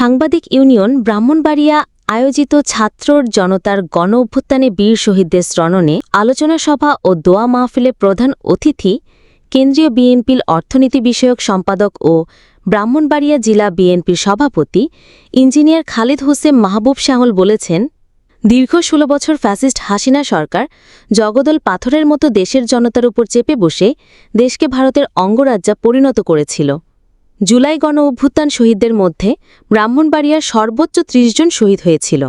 সাংবাদিক ইউনিয়ন ব্রাহ্মণবাড়িয়া আয়োজিত ছাত্রর জনতার গণ অভ্যুত্থানে বীর শহীদদের স্মরণে আলোচনা সভা ও দোয়া মাহফিলে প্রধান অতিথি কেন্দ্রীয় বিএনপির অর্থনীতি বিষয়ক সম্পাদক ও ব্রাহ্মণবাড়িয়া জেলা বিএনপির সভাপতি ইঞ্জিনিয়ার খালিদ হোসেন মাহবুব শাহল বলেছেন, দীর্ঘ ষোলো বছর ফ্যাসিস্ট হাসিনা সরকার জগদল পাথরের মতো দেশের জনতার উপর চেপে বসে দেশকে ভারতের অঙ্গরাজ্যা পরিণত করেছিল। জুলাই গণ অভ্যুত্থান শহীদদের মধ্যে ব্রাহ্মণবাড়িয়ার সর্বোচ্চ ত্রিশ জন শহীদ হয়েছিল।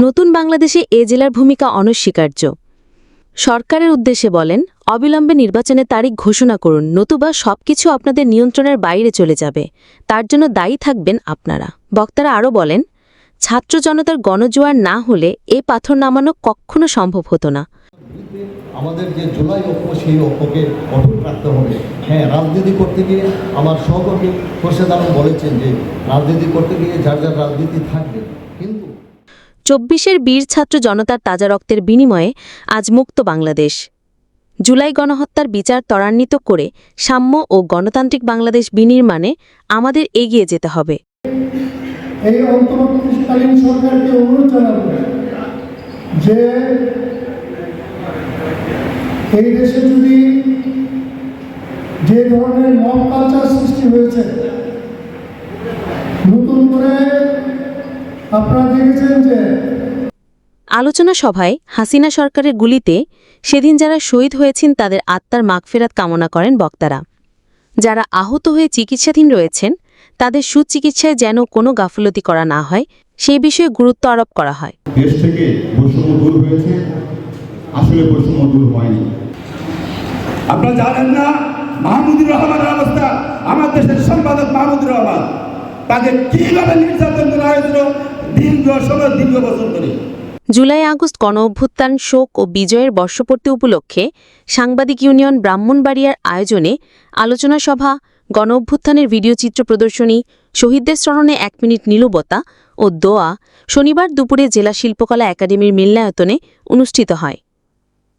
নতুন বাংলাদেশে এ জেলার ভূমিকা অনস্বীকার্য। সরকারের উদ্দেশ্যে বলেন, অবিলম্বে নির্বাচনের তারিখ ঘোষণা করুন, নতুবা সবকিছু আপনাদের নিয়ন্ত্রণের বাইরে চলে যাবে। তার জন্য দায়ী থাকবেন আপনারা। বক্তারা আরও বলেন, ছাত্র জনতার গণজোয়ার না হলে এ পাথর নামানো কখনো সম্ভব হতো না। আমাদের যে জুলাই ঐক্য সেই ঐক্যকে অটুট রাখতে হবে। হ্যাঁ রাজনীতি করতে গিয়ে আমার সহকর্মী খোরশেদ আলম বলেছেন যে রাজনীতি করতে গিয়ে যার যার রাজনীতি থাকবে। কিন্তু চব্বিশের বীর ছাত্র জনতার তাজা রক্তের বিনিময়ে আজ মুক্ত বাংলাদেশ। জুলাই গণহত্যার বিচার ত্বরান্বিত করে সাম্য ও গণতান্ত্রিক বাংলাদেশ বিনির্মাণে আমাদের এগিয়ে যেতে হবে। এই অন্তর্বর্তীকালীন সরকারকে অনুরোধ জানাব যে এই দেশে যদি যে ধরনের মব কালচার সৃষ্টি হয়েছে নতুন করে আপনারা দেখেছেন যে আলোচনা সভায় হাসিনা সরকারের গুলিতে সেদিন যারা শহীদ হয়েছেন তাদের আত্মার মাগফেরাত কামনা করেন বক্তারা। যারা আহত হয়ে চিকিৎসাধীন রয়েছেন তাদের সুচিকিৎসায় যেন কোনো গাফলতি করা না হয় সেই বিষয়ে গুরুত্ব আরোপ করা হয়। দেশ থেকে বৈষম্য দূর হয়েছে আসলে বৈষম্য দূর হয়নি। আপনারা জানেন না, মাহমুদুর রহমানের অবস্থা। আমার দেশের সম্পাদক মাহমুদুর রহমান তাকে কীভাবে নির্যাতন করা হয়েছিল দীর্ঘ সময় দীর্ঘ বছর ধরে। জুলাই আগস্ট গণ অভ্যুত্থান, শোক ও বিজয়ের বর্ষপূর্তি উপলক্ষে সাংবাদিক ইউনিয়ন ব্রাহ্মণবাড়িয়ার আয়োজনে আলোচনা সভা, গণ অভ্যুত্থানের ভিডিও চিত্র প্রদর্শনী, শহীদদের স্মরণে এক মিনিট নীলবতা ও দোয়া শনিবার দুপুরে জেলা শিল্পকলা একাডেমির মিলনায়তনে অনুষ্ঠিত হয়।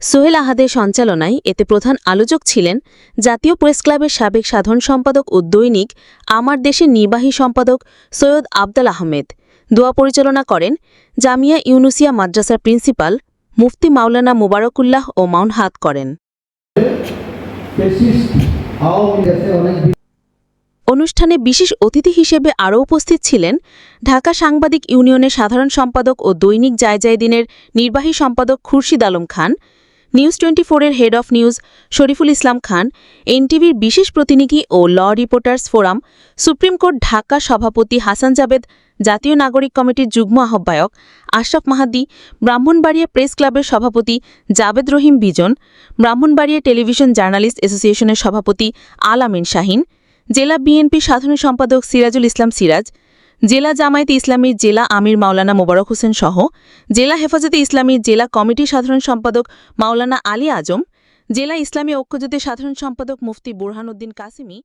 সোহেল আহাদের সঞ্চালনায় এতে প্রধান আলোচক ছিলেন জাতীয় প্রেস ক্লাবের সাবেক সাধারণ সম্পাদক ও দৈনিক আমার দেশের নির্বাহী সম্পাদক সৈয়দ আবদাল আহমেদ। দোয়া পরিচালনা করেন জামিয়া ইউনুসিয়া মাদ্রাসার প্রিন্সিপাল মুফতি মাওলানা মুবারকুল্লাহ ও মাউন হাত করেন। অনুষ্ঠানে বিশেষ অতিথি হিসেবে আরও উপস্থিত ছিলেন ঢাকা সাংবাদিক ইউনিয়নের সাধারণ সম্পাদক ও দৈনিক জায়জায়দিনের নির্বাহী সম্পাদক খুরশিদ আলম খান নিউজ টোয়েন্টি ফোরের head of news Shariful Islam Khan, এনটিভির বিশেষ প্রতিনিধি ও law reporters forum supreme court Dhaka সভাপতি হাসান জাবেদ জাতীয় নাগরিক কমিটির যুগ্ম আহ্বায়ক আশরাফ মাহাদি, ব্রাহ্মণবাড়িয়া প্রেস ক্লাবের সভাপতি জাবেদ রহিম বিজন, ব্রাহ্মণবাড়িয়া টেলিভিশন জার্নালিস্ট অ্যাসোসিয়েশনের সভাপতি আল আমিন শাহিন, জেলা বিএনপি সাধারণ সম্পাদক সিরাজুল ইসলাম সিরাজ জেলা জামায়াতে ইসলামীর জেলা আমির মাওলানা মোবারক হোসেন সহ জেলা হেফাজতে ইসলামীর জেলা কমিটির সাধারণ সম্পাদক মাওলানা আলী আজম, জেলা ইসলামী ঐক্যজোটের সাধারণ সম্পাদক মুফতি বুরহানুদ্দিন কাসিমি